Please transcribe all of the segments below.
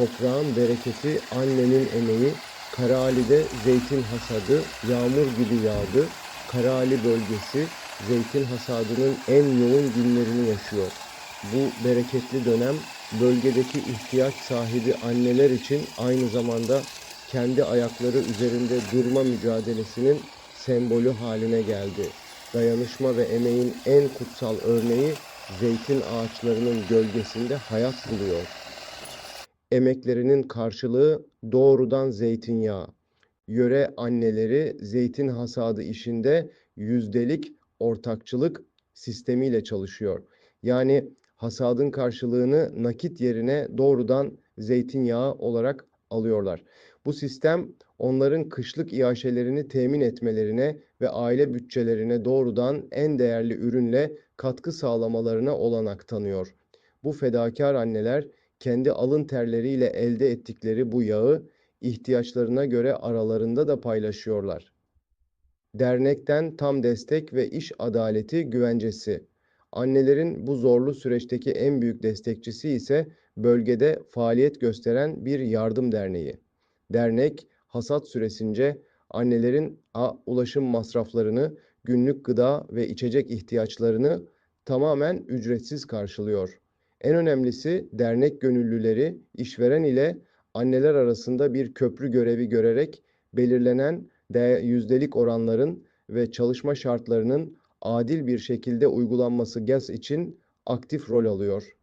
toprağın bereketi, annenin emeği, Karaali'de zeytin hasadı, yağmur gibi yağdı. Karaali bölgesi zeytin hasadının en yoğun günlerini yaşıyor. Bu bereketli dönem bölgedeki ihtiyaç sahibi anneler için aynı zamanda kendi ayakları üzerinde durma mücadelesinin sembolü haline geldi. Dayanışma ve emeğin en kutsal örneği zeytin ağaçlarının gölgesinde hayat buluyor. Emeklerinin karşılığı doğrudan zeytinyağı. Yöre anneleri zeytin hasadı işinde yüzdelik ortakçılık sistemiyle çalışıyor. Yani hasadın karşılığını nakit yerine doğrudan zeytinyağı olarak alıyorlar. Bu sistem onların kışlık iaşelerini temin etmelerine ve aile bütçelerine doğrudan en değerli ürünle katkı sağlamalarına olanak tanıyor. Bu fedakar anneler kendi alın terleriyle elde ettikleri bu yağı ihtiyaçlarına göre aralarında da paylaşıyorlar. Dernekten tam destek ve iş adaleti güvencesi. Annelerin bu zorlu süreçteki en büyük destekçisi ise bölgede faaliyet gösteren bir yardım derneği. Dernek hasat süresince annelerin a, ulaşım masraflarını, günlük gıda ve içecek ihtiyaçlarını tamamen ücretsiz karşılıyor. En önemlisi dernek gönüllüleri işveren ile anneler arasında bir köprü görevi görerek belirlenen de yüzdelik oranların ve çalışma şartlarının adil bir şekilde uygulanması GES için aktif rol alıyor.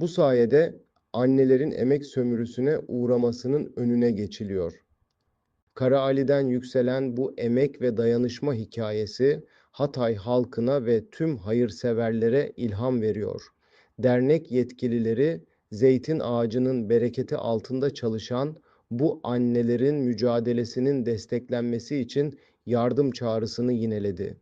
Bu sayede annelerin emek sömürüsüne uğramasının önüne geçiliyor. Karaali'den yükselen bu emek ve dayanışma hikayesi Hatay halkına ve tüm hayırseverlere ilham veriyor. Dernek yetkilileri zeytin ağacının bereketi altında çalışan bu annelerin mücadelesinin desteklenmesi için yardım çağrısını yineledi.